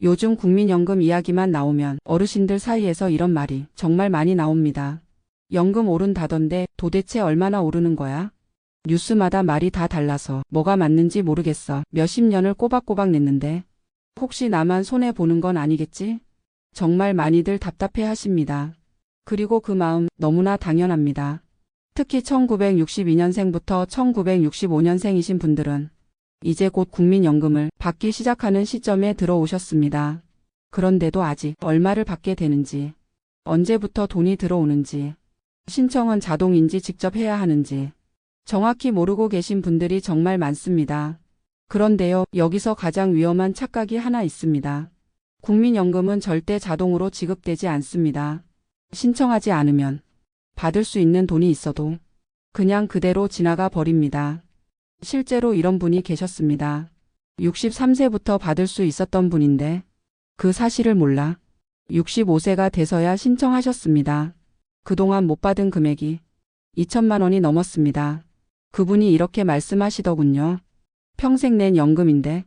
요즘 국민연금 이야기만 나오면 어르신들 사이에서 이런 말이 정말 많이 나옵니다. 연금 오른다던데 도대체 얼마나 오르는 거야? 뉴스마다 말이 다 달라서 뭐가 맞는지 모르겠어. 몇십 년을 꼬박꼬박 냈는데 혹시 나만 손해 보는 건 아니겠지? 정말 많이들 답답해 하십니다. 그리고 그 마음 너무나 당연합니다. 특히 1962년생부터 1965년생이신 분들은 이제 곧 국민연금을 받기 시작하는 시점에 들어오셨습니다. 그런데도 아직 얼마를 받게 되는지, 언제부터 돈이 들어오는지, 신청은 자동인지 직접 해야 하는지, 정확히 모르고 계신 분들이 정말 많습니다. 그런데요, 여기서 가장 위험한 착각이 하나 있습니다. 국민연금은 절대 자동으로 지급되지 않습니다. 신청하지 않으면 받을 수 있는 돈이 있어도 그냥 그대로 지나가 버립니다. 실제로 이런 분이 계셨습니다. 63세부터 받을 수 있었던 분인데 그 사실을 몰라 65세가 돼서야 신청하셨습니다. 그동안 못 받은 금액이 2천만 원이 넘었습니다. 그분이 이렇게 말씀하시더군요. 평생 낸 연금인데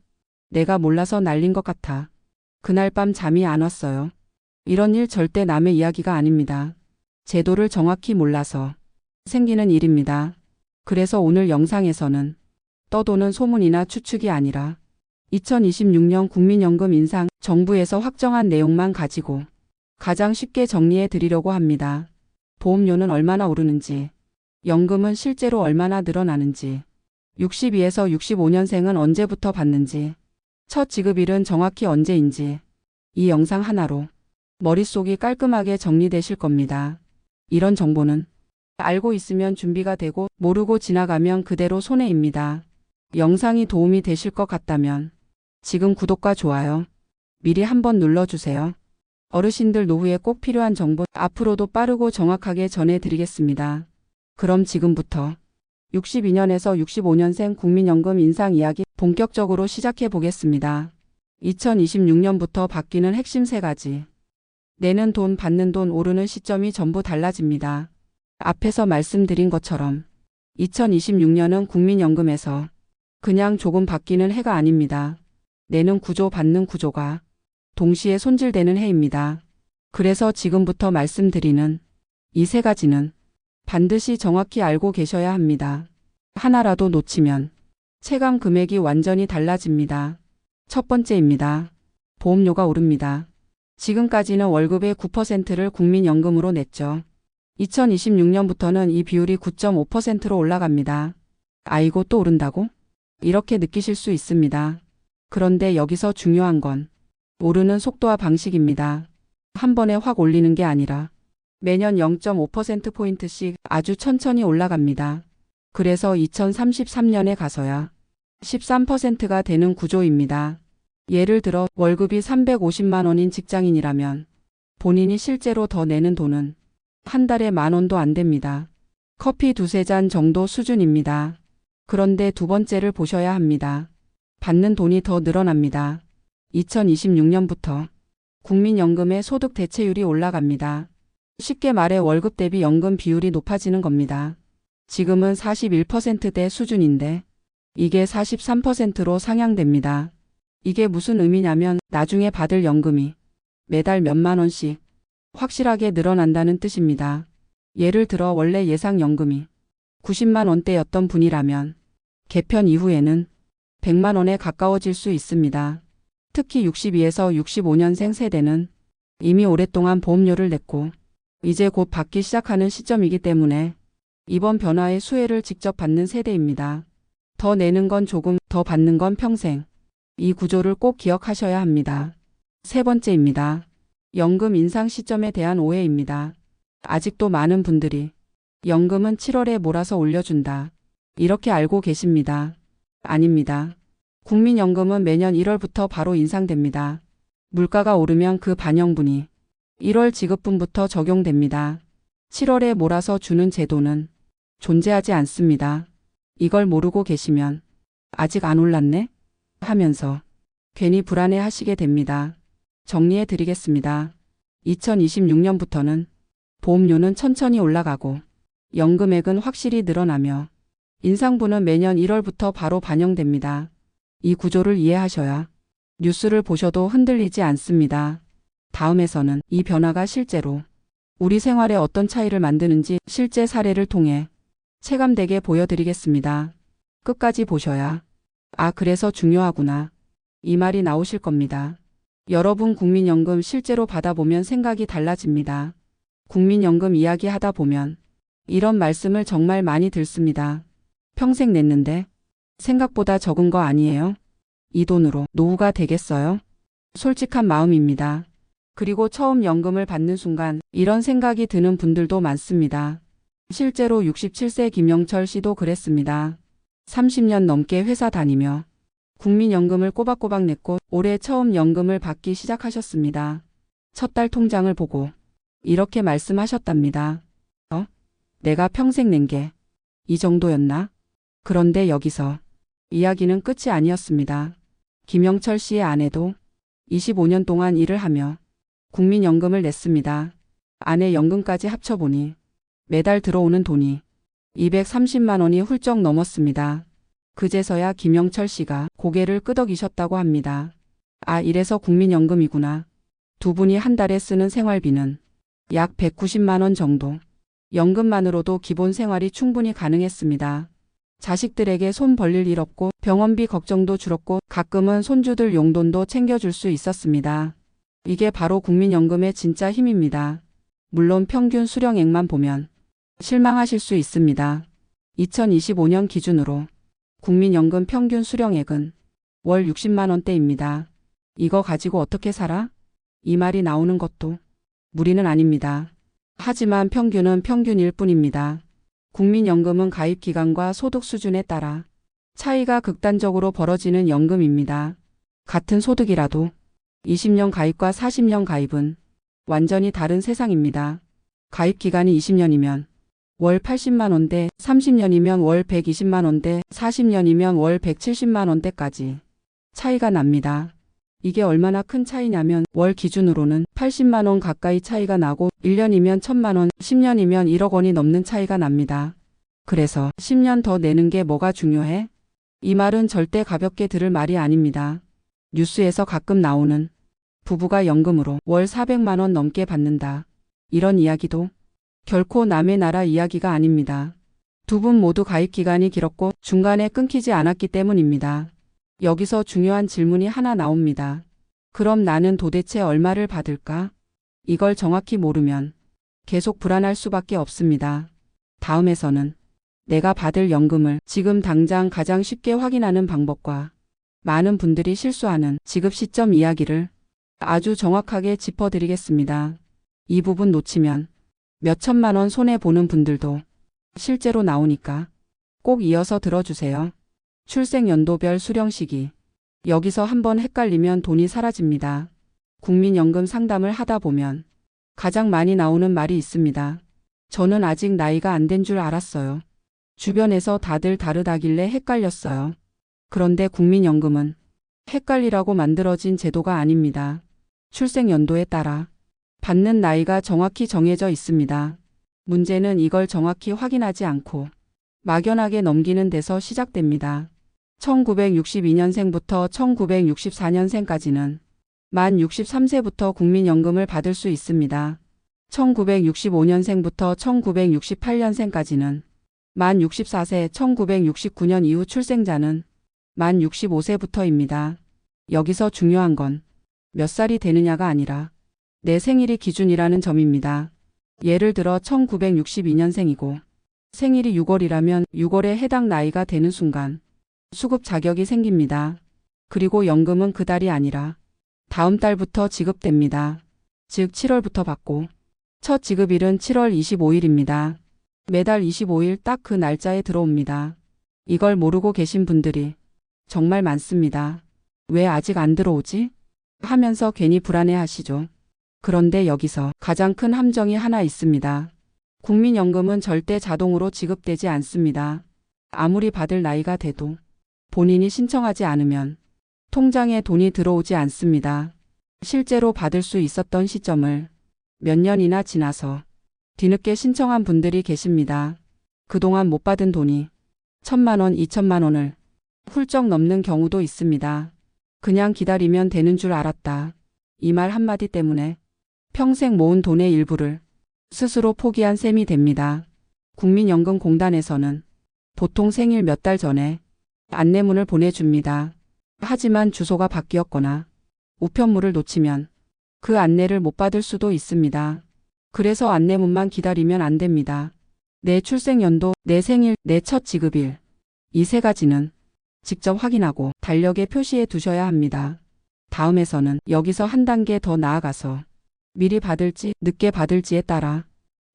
내가 몰라서 날린 것 같아. 그날 밤 잠이 안 왔어요. 이런 일 절대 남의 이야기가 아닙니다. 제도를 정확히 몰라서 생기는 일입니다. 그래서 오늘 영상에서는 떠도는 소문이나 추측이 아니라 2026년 국민연금 인상 정부에서 확정한 내용만 가지고 가장 쉽게 정리해 드리려고 합니다. 보험료는 얼마나 오르는지, 연금은 실제로 얼마나 늘어나는지, 62에서 65년생은 언제부터 받는지, 첫 지급일은 정확히 언제인지, 이 영상 하나로 머릿속이 깔끔하게 정리되실 겁니다. 이런 정보는 알고 있으면 준비가 되고 모르고 지나가면 그대로 손해입니다. 영상이 도움이 되실 것 같다면 지금 구독과 좋아요 미리 한번 눌러주세요. 어르신들 노후에 꼭 필요한 정보 앞으로도 빠르고 정확하게 전해드리겠습니다. 그럼 지금부터 62년에서 65년생 국민연금 인상 이야기 본격적으로 시작해 보겠습니다. 2026년부터 바뀌는 핵심 세 가지. 내는 돈, 받는 돈, 오르는 시점이 전부 달라집니다. 앞에서 말씀드린 것처럼 2026년은 국민연금에서 그냥 조금 바뀌는 해가 아닙니다. 내는 구조, 받는 구조가 동시에 손질되는 해입니다. 그래서 지금부터 말씀드리는 이 세 가지는 반드시 정확히 알고 계셔야 합니다. 하나라도 놓치면 체감 금액이 완전히 달라집니다. 첫 번째입니다. 보험료가 오릅니다. 지금까지는 월급의 9%를 국민연금으로 냈죠. 2026년부터는 이 비율이 9.5%로 올라갑니다. 아이고 또 오른다고? 이렇게 느끼실 수 있습니다. 그런데 여기서 중요한 건 오르는 속도와 방식입니다. 한 번에 확 올리는 게 아니라 매년 0.5%포인트씩 아주 천천히 올라갑니다. 그래서 2033년에 가서야 13%가 되는 구조입니다. 예를 들어 월급이 350만 원인 직장인이라면 본인이 실제로 더 내는 돈은 한 달에 만 원도 안 됩니다. 커피 두세 잔 정도 수준입니다. 그런데 두 번째를 보셔야 합니다. 받는 돈이 더 늘어납니다. 2026년부터 국민연금의 소득 대체율이 올라갑니다. 쉽게 말해 월급 대비 연금 비율이 높아지는 겁니다. 지금은 41%대 수준인데 이게 43%로 상향됩니다. 이게 무슨 의미냐면 나중에 받을 연금이 매달 몇만 원씩 확실하게 늘어난다는 뜻입니다. 예를 들어 원래 예상 연금이 90만 원대였던 분이라면 개편 이후에는 100만 원에 가까워질 수 있습니다. 특히 62에서 65년생 세대는 이미 오랫동안 보험료를 냈고 이제 곧 받기 시작하는 시점이기 때문에 이번 변화의 수혜를 직접 받는 세대입니다. 더 내는 건 조금, 더 받는 건 평생. 이 구조를 꼭 기억하셔야 합니다. 세 번째입니다. 연금 인상 시점에 대한 오해입니다. 아직도 많은 분들이 연금은 7월에 몰아서 올려준다. 이렇게 알고 계십니다. 아닙니다. 국민연금은 매년 1월부터 바로 인상됩니다. 물가가 오르면 그 반영분이 1월 지급분부터 적용됩니다. 7월에 몰아서 주는 제도는 존재하지 않습니다. 이걸 모르고 계시면 아직 안 올랐네? 하면서 괜히 불안해 하시게 됩니다. 정리해 드리겠습니다. 2026년부터는 보험료는 천천히 올라가고 연금액은 확실히 늘어나며 인상분은 매년 1월부터 바로 반영됩니다. 이 구조를 이해하셔야 뉴스를 보셔도 흔들리지 않습니다. 다음에서는 이 변화가 실제로 우리 생활에 어떤 차이를 만드는지 실제 사례를 통해 체감되게 보여드리겠습니다. 끝까지 보셔야 아 그래서 중요하구나 이 말이 나오실 겁니다. 여러분 국민연금 실제로 받아보면 생각이 달라집니다. 국민연금 이야기 하다 보면 이런 말씀을 정말 많이 듣습니다. 평생 냈는데 생각보다 적은 거 아니에요? 이 돈으로 노후가 되겠어요? 솔직한 마음입니다. 그리고 처음 연금을 받는 순간 이런 생각이 드는 분들도 많습니다. 실제로 67세 김영철 씨도 그랬습니다. 30년 넘게 회사 다니며 국민연금을 꼬박꼬박 냈고 올해 처음 연금을 받기 시작하셨습니다. 첫 달 통장을 보고 이렇게 말씀하셨답니다. 어? 내가 평생 낸 게 이 정도였나? 그런데 여기서 이야기는 끝이 아니었습니다. 김영철 씨의 아내도 25년 동안 일을 하며 국민연금을 냈습니다. 아내 연금까지 합쳐보니 매달 들어오는 돈이 230만 원이 훌쩍 넘었습니다. 그제서야 김영철 씨가 고개를 끄덕이셨다고 합니다. 아, 이래서 국민연금이구나. 두 분이 한 달에 쓰는 생활비는 약 190만 원 정도. 연금만으로도 기본 생활이 충분히 가능했습니다. 자식들에게 손 벌릴 일 없고 병원비 걱정도 줄었고 가끔은 손주들 용돈도 챙겨줄 수 있었습니다. 이게 바로 국민연금의 진짜 힘입니다. 물론 평균 수령액만 보면 실망하실 수 있습니다. 2025년 기준으로 국민연금 평균 수령액은 월 60만 원대입니다. 이거 가지고 어떻게 살아? 이 말이 나오는 것도 무리는 아닙니다. 하지만 평균은 평균일 뿐입니다. 국민연금은 가입 기간과 소득 수준에 따라 차이가 극단적으로 벌어지는 연금입니다. 같은 소득이라도 20년 가입과 40년 가입은 완전히 다른 세상입니다. 가입 기간이 20년이면 월 80만 원대, 30년이면 월 120만 원대, 40년이면 월 170만 원대까지 차이가 납니다. 이게 얼마나 큰 차이냐면 월 기준으로는 80만 원 가까이 차이가 나고 1년이면 1000만 원, 10년이면 1억 원이 넘는 차이가 납니다. 그래서 10년 더 내는 게 뭐가 중요해? 이 말은 절대 가볍게 들을 말이 아닙니다. 뉴스에서 가끔 나오는 부부가 연금으로 월 400만 원 넘게 받는다. 이런 이야기도 결코 남의 나라 이야기가 아닙니다. 두 분 모두 가입 기간이 길었고 중간에 끊기지 않았기 때문입니다. 여기서 중요한 질문이 하나 나옵니다. 그럼 나는 도대체 얼마를 받을까? 이걸 정확히 모르면 계속 불안할 수밖에 없습니다. 다음에서는 내가 받을 연금을 지금 당장 가장 쉽게 확인하는 방법과 많은 분들이 실수하는 지급 시점 이야기를 아주 정확하게 짚어드리겠습니다. 이 부분 놓치면 몇 천만 원 손해보는 분들도 실제로 나오니까 꼭 이어서 들어주세요. 출생 연도별 수령 시기. 여기서 한번 헷갈리면 돈이 사라집니다. 국민연금 상담을 하다 보면 가장 많이 나오는 말이 있습니다. 저는 아직 나이가 안 된 줄 알았어요. 주변에서 다들 다르다길래 헷갈렸어요. 그런데 국민연금은 헷갈리라고 만들어진 제도가 아닙니다. 출생 연도에 따라 받는 나이가 정확히 정해져 있습니다. 문제는 이걸 정확히 확인하지 않고 막연하게 넘기는 데서 시작됩니다. 1962년생부터 1964년생까지는 만 63세부터 국민연금을 받을 수 있습니다. 1965년생부터 1968년생까지는 만 64세 1969년 이후 출생자는 만 65세부터입니다. 여기서 중요한 건 몇 살이 되느냐가 아니라 내 생일이 기준이라는 점입니다. 예를 들어 1962년생이고 생일이 6월이라면 6월에 해당 나이가 되는 순간 수급 자격이 생깁니다. 그리고 연금은 그 달이 아니라 다음 달부터 지급됩니다. 즉 7월부터 받고 첫 지급일은 7월 25일입니다. 매달 25일 딱 그 날짜에 들어옵니다. 이걸 모르고 계신 분들이 정말 많습니다. 왜 아직 안 들어오지? 하면서 괜히 불안해 하시죠. 그런데 여기서 가장 큰 함정이 하나 있습니다. 국민연금은 절대 자동으로 지급되지 않습니다. 아무리 받을 나이가 돼도 본인이 신청하지 않으면 통장에 돈이 들어오지 않습니다. 실제로 받을 수 있었던 시점을 몇 년이나 지나서 뒤늦게 신청한 분들이 계십니다. 그동안 못 받은 돈이 천만 원, 이천만 원을 훌쩍 넘는 경우도 있습니다. 그냥 기다리면 되는 줄 알았다. 이 말 한마디 때문에 평생 모은 돈의 일부를 스스로 포기한 셈이 됩니다. 국민연금공단에서는 보통 생일 몇 달 전에 안내문을 보내줍니다. 하지만 주소가 바뀌었거나 우편물을 놓치면 그 안내를 못 받을 수도 있습니다. 그래서 안내문만 기다리면 안 됩니다. 내 출생연도, 내 생일, 내 첫 지급일. 이 세 가지는 직접 확인하고 달력에 표시해 두셔야 합니다. 다음에서는 여기서 한 단계 더 나아가서 미리 받을지 늦게 받을지에 따라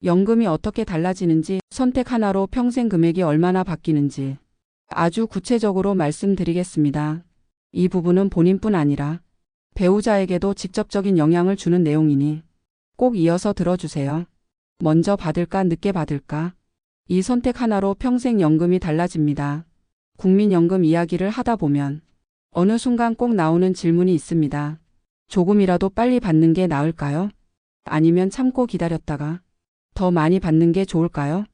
연금이 어떻게 달라지는지 선택 하나로 평생 금액이 얼마나 바뀌는지 아주 구체적으로 말씀드리겠습니다. 이 부분은 본인뿐 아니라 배우자에게도 직접적인 영향을 주는 내용이니 꼭 이어서 들어주세요. 먼저 받을까 늦게 받을까? 이 선택 하나로 평생 연금이 달라집니다. 국민연금 이야기를 하다 보면 어느 순간 꼭 나오는 질문이 있습니다. 조금이라도 빨리 받는 게 나을까요? 아니면 참고 기다렸다가 더 많이 받는 게 좋을까요?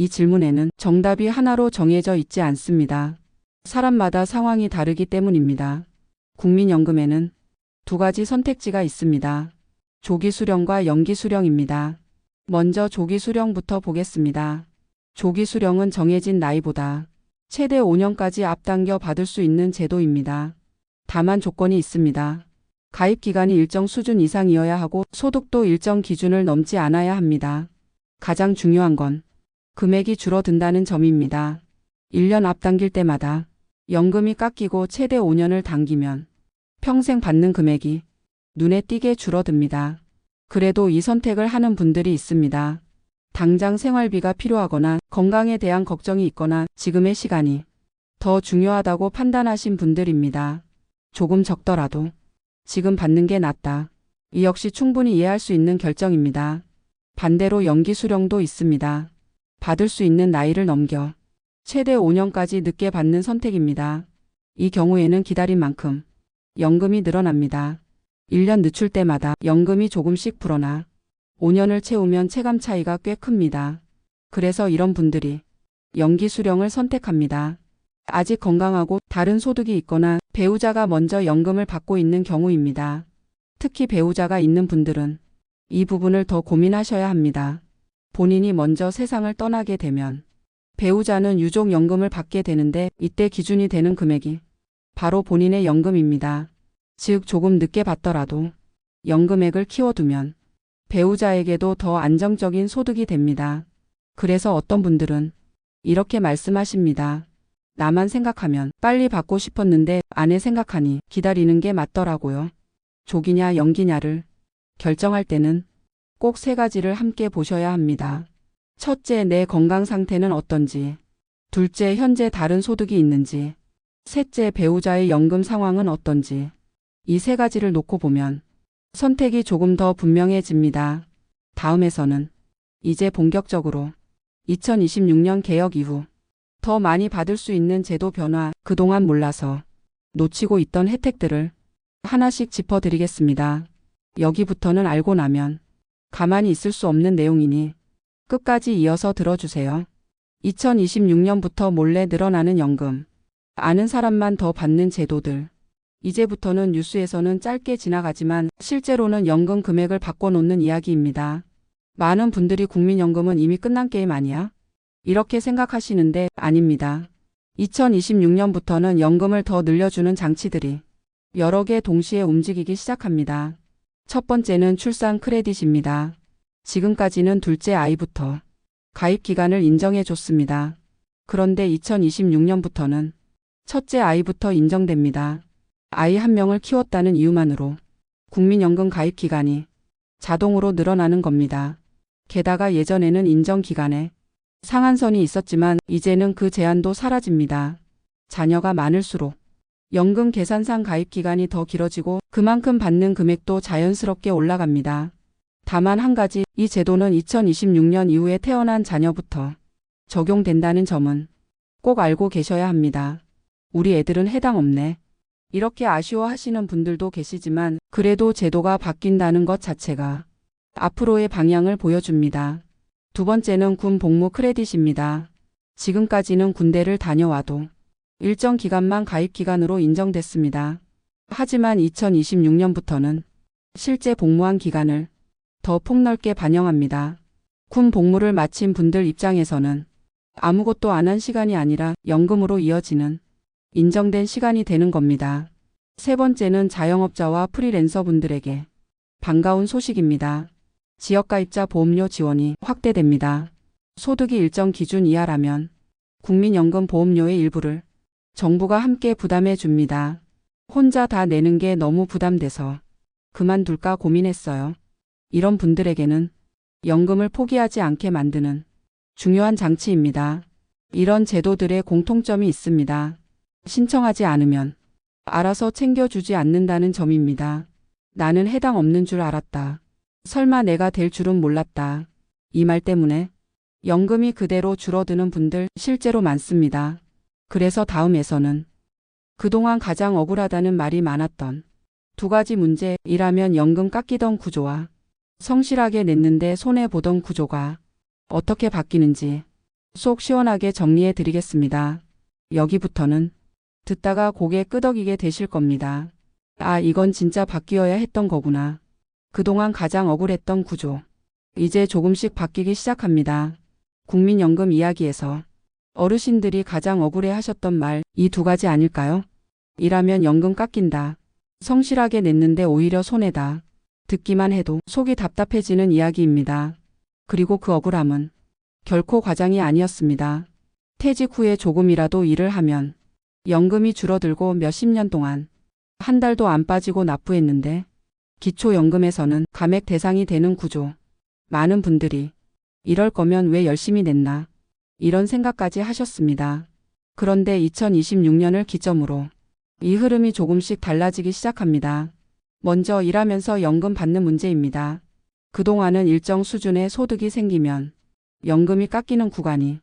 이 질문에는 정답이 하나로 정해져 있지 않습니다. 사람마다 상황이 다르기 때문입니다. 국민연금에는 두 가지 선택지가 있습니다. 조기 수령과 연기 수령입니다. 먼저 조기 수령부터 보겠습니다. 조기 수령은 정해진 나이보다 최대 5년까지 앞당겨 받을 수 있는 제도입니다. 다만 조건이 있습니다. 가입 기간이 일정 수준 이상이어야 하고 소득도 일정 기준을 넘지 않아야 합니다. 가장 중요한 건 금액이 줄어든다는 점입니다. 1년 앞당길 때마다 연금이 깎이고 최대 5년을 당기면 평생 받는 금액이 눈에 띄게 줄어듭니다. 그래도 이 선택을 하는 분들이 있습니다. 당장 생활비가 필요하거나 건강에 대한 걱정이 있거나 지금의 시간이 더 중요하다고 판단하신 분들입니다. 조금 적더라도 지금 받는 게 낫다. 이 역시 충분히 이해할 수 있는 결정입니다. 반대로 연기 수령도 있습니다. 받을 수 있는 나이를 넘겨 최대 5년까지 늦게 받는 선택입니다. 이 경우에는 기다린 만큼 연금이 늘어납니다. 1년 늦출 때마다 연금이 조금씩 불어나 5년을 채우면 체감 차이가 꽤 큽니다. 그래서 이런 분들이 연기 수령을 선택합니다. 아직 건강하고 다른 소득이 있거나 배우자가 먼저 연금을 받고 있는 경우입니다. 특히 배우자가 있는 분들은 이 부분을 더 고민하셔야 합니다. 본인이 먼저 세상을 떠나게 되면 배우자는 유족 연금을 받게 되는데 이때 기준이 되는 금액이 바로 본인의 연금입니다. 즉 조금 늦게 받더라도 연금액을 키워두면 배우자에게도 더 안정적인 소득이 됩니다. 그래서 어떤 분들은 이렇게 말씀하십니다. 나만 생각하면 빨리 받고 싶었는데 아내 생각하니 기다리는 게 맞더라고요. 조기냐 연기냐를 결정할 때는 꼭 세 가지를 함께 보셔야 합니다. 첫째, 내 건강 상태는 어떤지. 둘째, 현재 다른 소득이 있는지. 셋째, 배우자의 연금 상황은 어떤지. 이 세 가지를 놓고 보면 선택이 조금 더 분명해집니다. 다음에서는 이제 본격적으로 2026년 개혁 이후 더 많이 받을 수 있는 제도 변화, 그동안 몰라서 놓치고 있던 혜택들을 하나씩 짚어드리겠습니다. 여기부터는 알고 나면 가만히 있을 수 없는 내용이니 끝까지 이어서 들어주세요. 2026년부터 몰래 늘어나는 연금. 아는 사람만 더 받는 제도들. 이제부터는 뉴스에서는 짧게 지나가지만 실제로는 연금 금액을 바꿔놓는 이야기입니다. 많은 분들이 국민연금은 이미 끝난 게임 아니야? 이렇게 생각하시는데 아닙니다. 2026년부터는 연금을 더 늘려주는 장치들이 여러 개 동시에 움직이기 시작합니다. 첫 번째는 출산 크레딧입니다. 지금까지는 둘째 아이부터 가입 기간을 인정해 줬습니다. 그런데 2026년부터는 첫째 아이부터 인정됩니다. 아이 한 명을 키웠다는 이유만으로 국민연금 가입 기간이 자동으로 늘어나는 겁니다. 게다가 예전에는 인정 기간에 상한선이 있었지만 이제는 그 제한도 사라집니다. 자녀가 많을수록 연금 계산상 가입 기간이 더 길어지고 그만큼 받는 금액도 자연스럽게 올라갑니다. 다만 한 가지 이 제도는 2026년 이후에 태어난 자녀부터 적용된다는 점은 꼭 알고 계셔야 합니다. 우리 애들은 해당 없네. 이렇게 아쉬워하시는 분들도 계시지만 그래도 제도가 바뀐다는 것 자체가 앞으로의 방향을 보여줍니다. 두 번째는 군 복무 크레딧입니다. 지금까지는 군대를 다녀와도 일정 기간만 가입 기간으로 인정됐습니다. 하지만 2026년부터는 실제 복무한 기간을 더 폭넓게 반영합니다. 군 복무를 마친 분들 입장에서는 아무것도 안 한 시간이 아니라 연금으로 이어지는 인정된 시간이 되는 겁니다. 세 번째는 자영업자와 프리랜서 분들에게 반가운 소식입니다. 지역가입자 보험료 지원이 확대됩니다. 소득이 일정 기준 이하라면 국민연금 보험료의 일부를 정부가 함께 부담해 줍니다. 혼자 다 내는 게 너무 부담돼서 그만둘까 고민했어요. 이런 분들에게는 연금을 포기하지 않게 만드는 중요한 장치입니다. 이런 제도들의 공통점이 있습니다. 신청하지 않으면 알아서 챙겨주지 않는다는 점입니다. 나는 해당 없는 줄 알았다. 설마 내가 될 줄은 몰랐다. 이 말 때문에 연금이 그대로 줄어드는 분들 실제로 많습니다. 그래서 다음에서는 그동안 가장 억울하다는 말이 많았던 두 가지 문제, 일하면 연금 깎이던 구조와 성실하게 냈는데 손해보던 구조가 어떻게 바뀌는지 속 시원하게 정리해 드리겠습니다. 여기부터는 듣다가 고개 끄덕이게 되실 겁니다. 아, 이건 진짜 바뀌어야 했던 거구나. 그동안 가장 억울했던 구조. 이제 조금씩 바뀌기 시작합니다. 국민연금 이야기에서 어르신들이 가장 억울해 하셨던 말, 이 두 가지 아닐까요? 일하면 연금 깎인다. 성실하게 냈는데 오히려 손해다. 듣기만 해도 속이 답답해지는 이야기입니다. 그리고 그 억울함은 결코 과장이 아니었습니다. 퇴직 후에 조금이라도 일을 하면 연금이 줄어들고 몇십 년 동안 한 달도 안 빠지고 납부했는데 기초연금에서는 감액 대상이 되는 구조. 많은 분들이 이럴 거면 왜 열심히 냈나 이런 생각까지 하셨습니다. 그런데 2026년을 기점으로 이 흐름이 조금씩 달라지기 시작합니다. 먼저 일하면서 연금 받는 문제입니다. 그동안은 일정 수준의 소득이 생기면 연금이 깎이는 구간이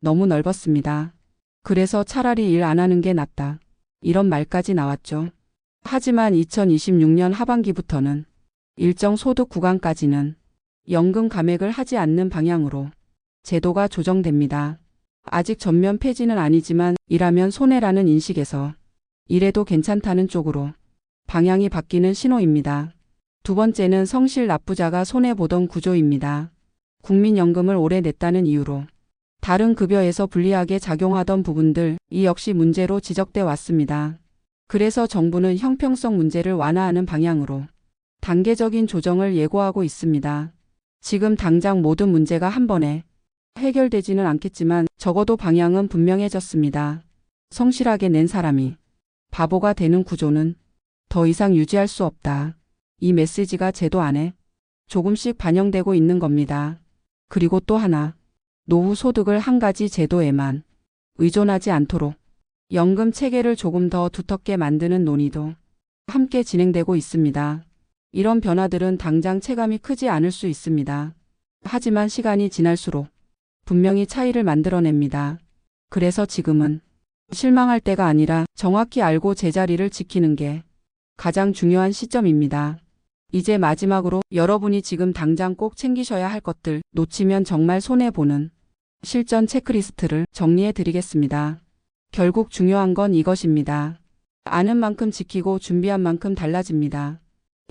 너무 넓었습니다. 그래서 차라리 일 안 하는 게 낫다. 이런 말까지 나왔죠. 하지만 2026년 하반기부터는 일정 소득 구간까지는 연금 감액을 하지 않는 방향으로 제도가 조정됩니다. 아직 전면 폐지는 아니지만 일하면 손해라는 인식에서 이래도 괜찮다는 쪽으로 방향이 바뀌는 신호입니다. 두 번째는 성실 납부자가 손해보던 구조입니다. 국민연금을 오래 냈다는 이유로 다른 급여에서 불리하게 작용하던 부분들 이 역시 문제로 지적돼 왔습니다. 그래서 정부는 형평성 문제를 완화하는 방향으로 단계적인 조정을 예고하고 있습니다. 지금 당장 모든 문제가 한 번에 해결되지는 않겠지만 적어도 방향은 분명해졌습니다. 성실하게 낸 사람이 바보가 되는 구조는 더 이상 유지할 수 없다. 이 메시지가 제도 안에 조금씩 반영되고 있는 겁니다. 그리고 또 하나, 노후 소득을 한 가지 제도에만 의존하지 않도록 연금 체계를 조금 더 두텁게 만드는 논의도 함께 진행되고 있습니다. 이런 변화들은 당장 체감이 크지 않을 수 있습니다. 하지만 시간이 지날수록 분명히 차이를 만들어냅니다. 그래서 지금은 실망할 때가 아니라 정확히 알고 제자리를 지키는 게 가장 중요한 시점입니다. 이제 마지막으로 여러분이 지금 당장 꼭 챙기셔야 할 것들 놓치면 정말 손해보는 실전 체크리스트를 정리해 드리겠습니다. 결국 중요한 건 이것입니다. 아는 만큼 지키고 준비한 만큼 달라집니다.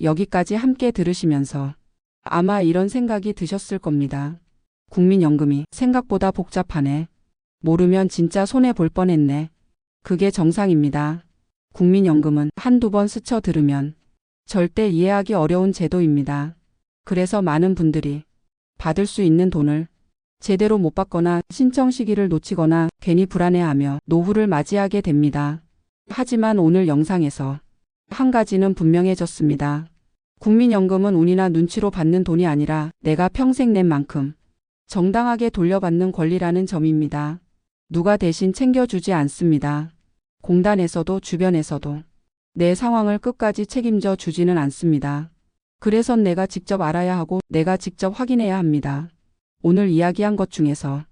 여기까지 함께 들으시면서 아마 이런 생각이 드셨을 겁니다. 국민연금이 생각보다 복잡하네. 모르면 진짜 손해 볼 뻔했네. 그게 정상입니다. 국민연금은 한두 번 스쳐 들으면 절대 이해하기 어려운 제도입니다. 그래서 많은 분들이 받을 수 있는 돈을 제대로 못 받거나 신청 시기를 놓치거나 괜히 불안해하며 노후를 맞이하게 됩니다. 하지만 오늘 영상에서 한 가지는 분명해졌습니다. 국민연금은 운이나 눈치로 받는 돈이 아니라 내가 평생 낸 만큼 정당하게 돌려받는 권리라는 점입니다. 누가 대신 챙겨주지 않습니다. 공단에서도 주변에서도 내 상황을 끝까지 책임져 주지는 않습니다. 그래서 내가 직접 알아야 하고 내가 직접 확인해야 합니다. 오늘 이야기한 것 중에서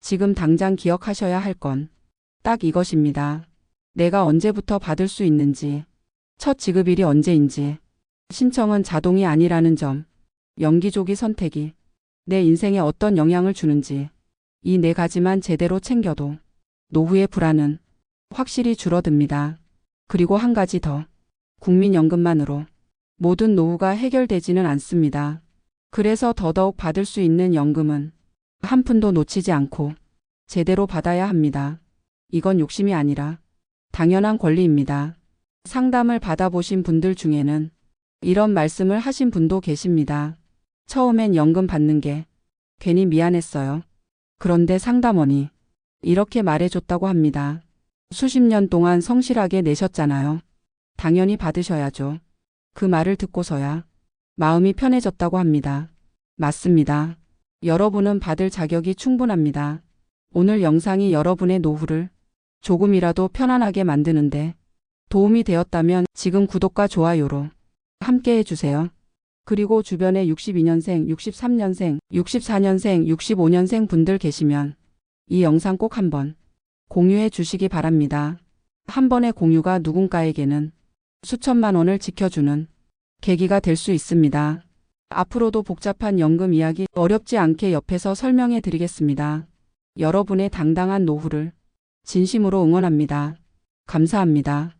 지금 당장 기억하셔야 할 건 딱 이것입니다. 내가 언제부터 받을 수 있는지, 첫 지급일이 언제인지, 신청은 자동이 아니라는 점, 연기조기 선택이 내 인생에 어떤 영향을 주는지, 이 네 가지만 제대로 챙겨도 노후의 불안은 확실히 줄어듭니다. 그리고 한 가지 더. 국민연금만으로 모든 노후가 해결되지는 않습니다. 그래서 더더욱 받을 수 있는 연금은 한 푼도 놓치지 않고 제대로 받아야 합니다. 이건 욕심이 아니라 당연한 권리입니다. 상담을 받아보신 분들 중에는 이런 말씀을 하신 분도 계십니다. 처음엔 연금 받는 게 괜히 미안했어요. 그런데 상담원이 이렇게 말해줬다고 합니다. 수십 년 동안 성실하게 내셨잖아요. 당연히 받으셔야죠. 그 말을 듣고서야 마음이 편해졌다고 합니다. 맞습니다. 여러분은 받을 자격이 충분합니다. 오늘 영상이 여러분의 노후를 조금이라도 편안하게 만드는데 도움이 되었다면 지금 구독과 좋아요로 함께 해주세요. 그리고 주변에 62년생, 63년생, 64년생, 65년생 분들 계시면 이 영상 꼭 한번 공유해 주시기 바랍니다. 한 번의 공유가 누군가에게는 수천만 원을 지켜주는 계기가 될 수 있습니다. 앞으로도 복잡한 연금 이야기 어렵지 않게 옆에서 설명해 드리겠습니다. 여러분의 당당한 노후를 진심으로 응원합니다. 감사합니다.